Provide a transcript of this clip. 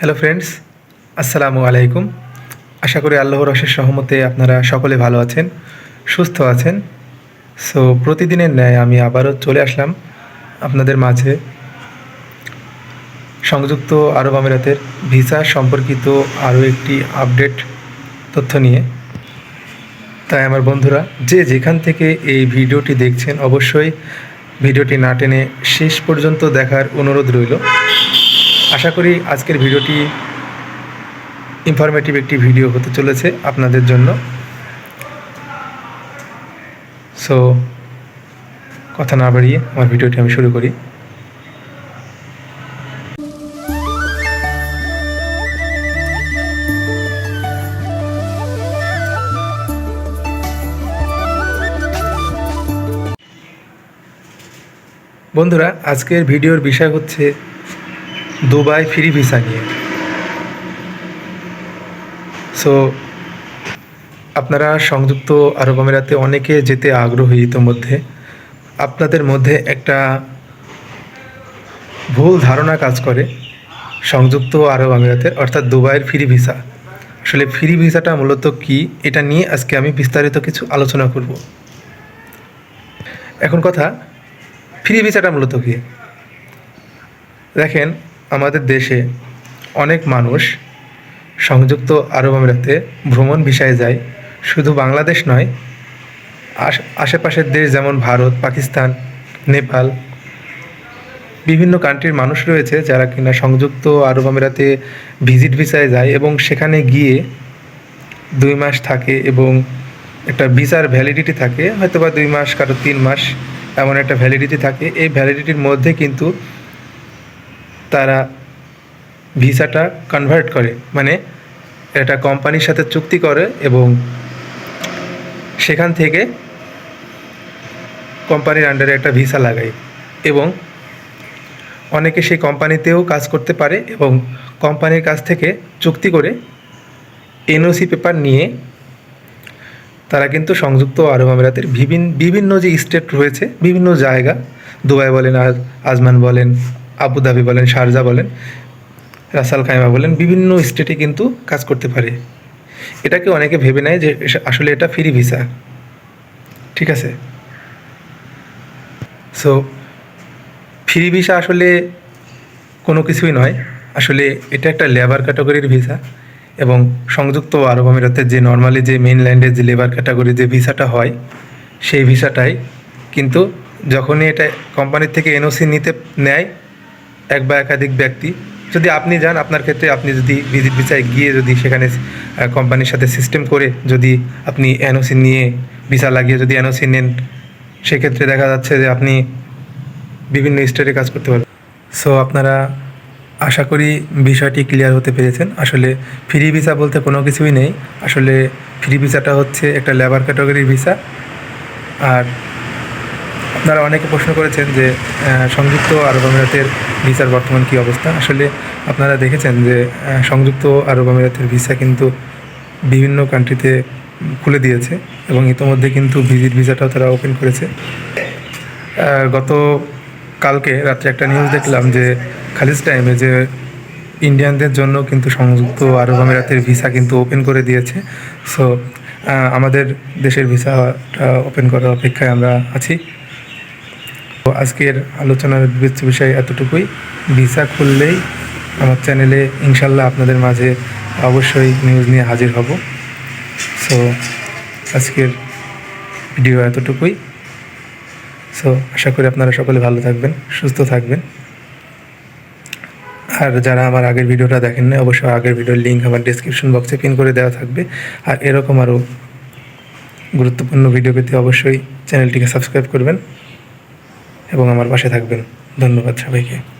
Hello friends আসসালামু আলাইকুম আশা করি আল্লাহর অশেষ সহমতে আপনারা সকলে ভালো আছেন, সুস্থ আছেন। সো প্রতিদিনের ন্যায় আমি আবারও চলে আসলাম আপনাদের মাঝে। সংযুক্ত আরব আমিরাতের ভিসা সম্পর্কিত আরও একটি আপডেট তথ্য নিয়ে। তাই আমার বন্ধুরা, যে যেখান থেকে এই ভিডিওটি দেখছেন, অবশ্যই ভিডিওটি না টেনে শেষ পর্যন্ত দেখার অনুরোধ রইল। আশা করি আজকের ভিডিওটি ইনফরমেটিভ একটি ভিডিও হতে চলেছে আপনাদের জন্য। সো কথা না বাড়িয়ে আমার ভিডিওটি আমি শুরু করি। বন্ধুরা, আজকের ভিডিওর বিষয় হচ্ছে দুবাই ফ্রি ভিসা নিয়ে। সো আপনারা সংযুক্ত আরব আমিরাতে অনেকে যেতে আগ্রহী ইতোমধ্যে। আপনাদের মধ্যে একটা ভুল ধারণা কাজ করে সংযুক্ত আরব আমিরাতের, অর্থাৎ দুবাইয়ের ফ্রি ভিসা। আসলে ফ্রি ভিসাটা মূলত কি? এটা নিয়ে আজকে আমি বিস্তারিত কিছু আলোচনা করব। এখন কথা, ফ্রি ভিসাটা মূলত কি? দেখেন আমাদের দেশে অনেক মানুষ সংযুক্ত আরব আমিরাতে ভ্রমণ ভিসায় যায়। শুধু বাংলাদেশ নয়, আশ আশেপাশের দেশ যেমন ভারত, পাকিস্তান, নেপাল, বিভিন্ন কান্ট্রির মানুষ রয়েছে যারা কিনা সংযুক্ত আরব আমিরাতে ভিজিট ভিসায় যায় এবং সেখানে গিয়ে দুই মাস থাকে এবং একটা ভিসার ভ্যালিডিটি থাকে। হয়তো বা দুই মাস, কারও তিন মাস, এমন একটা ভ্যালিডিটি থাকে। এই ভ্যালিডিটির মধ্যে কিন্তু তারা ভিসাটা কনভার্ট করে। মানে এটা কোম্পানির সাথে চুক্তি করে এবং সেখান থেকে কোম্পানির আন্ডারে একটা ভিসা লাগায় এবং অনেকে সেই কোম্পানিতেও কাজ করতে পারে এবং কোম্পানির কাছ থেকে চুক্তি করে এনওসি পেপার নিয়ে তারা কিন্তু সংযুক্ত আরব আমিরাতের বিভিন্ন বিভিন্ন যে স্টেট রয়েছে, বিভিন্ন জায়গা, দুবাই বলেন আজমান বলেন আবুধাবি বলেন, শারজা বলেন, রাসাল খাইমা বলেন, বিভিন্ন স্টেটে কিন্তু কাজ করতে পারে। এটাকে অনেকে ভেবে নেয় যে আসলে এটা ফ্রি ভিসা। ঠিক আছে? সো ফ্রি ভিসা আসলে কোনো কিছুই নয়। আসলে এটা একটা লেবার ক্যাটাগরির ভিসা এবং সংযুক্ত আরব আমিরাতের যে নর্মালি যে মেইনল্যান্ডের যে লেবার ক্যাটাগরি যে ভিসাটা হয়, সেই ভিসাটাই কিন্তু যখনই এটা কোম্পানির থেকে এনওসি নিতে নেয় এক বা একাধিক ব্যক্তি। যদি আপনি যান, আপনার ক্ষেত্রে আপনি যদি ভিজিট ভিসায় গিয়ে যদি সেখানে কোম্পানির সাথে সিস্টেম করে যদি আপনি এনওসি নিয়ে ভিসা লাগিয়ে যদি এনওসি নেন, সেক্ষেত্রে দেখা যাচ্ছে যে আপনি বিভিন্ন স্টেটে কাজ করতে পারবেন। সো আপনারা আশা করি বিষয়টি ক্লিয়ার হতে পেরেছেন। আসলে ফ্রি ভিসা বলতে কোনো কিছুই নেই। আসলে ফ্রি ভিসাটা হচ্ছে একটা লেবার ক্যাটাগরির ভিসা আর আপনারা অনেকে প্রশ্ন করেছেন যে সংযুক্ত আরব আমিরাতের ভিসার বর্তমান কী অবস্থা? আসলে আপনারা দেখেছেন যে সংযুক্ত আরব আমিরাতের ভিসা কিন্তু বিভিন্ন কান্ট্রিতে খুলে দিয়েছে এবং ইতোমধ্যে কিন্তু ভিজিট ভিসাটাও তারা ওপেন করেছে। গত কালকে রাত্রে একটা নিউজ দেখলাম যে খালিজ টাইমে যে ইন্ডিয়ানদের জন্য কিন্তু সংযুক্ত আরব আমিরাতের ভিসা কিন্তু ওপেন করে দিয়েছে। সো আমাদের দেশের ভিসাটা ওপেন করার অপেক্ষায় আমরা আছি। তো আজকের আলোচনার বিবেচ্য বিষয় এতটুকুই। ভিসা খুললেই আমার চ্যানেলে ইনশাল্লাহ আপনাদের মাঝে অবশ্যই নিউজ নিয়ে হাজির হব। সো আজকের ভিডিও এতটুকুই। সো আশা করি আপনারা সকলে ভালো থাকবেন, সুস্থ থাকবেন। আর যারা আমার আগের ভিডিওটা দেখেন না অবশ্যই আগের ভিডিওর লিঙ্ক আমার ডিসক্রিপশন বক্সে পিন করে দেওয়া থাকবে। আর এরকম আরও গুরুত্বপূর্ণ ভিডিও পেতে অবশ্যই চ্যানেলটিকে সাবস্ক্রাইব করবেন। এবং আমার পাশে থাকবেন। ধন্যবাদ সবাইকে।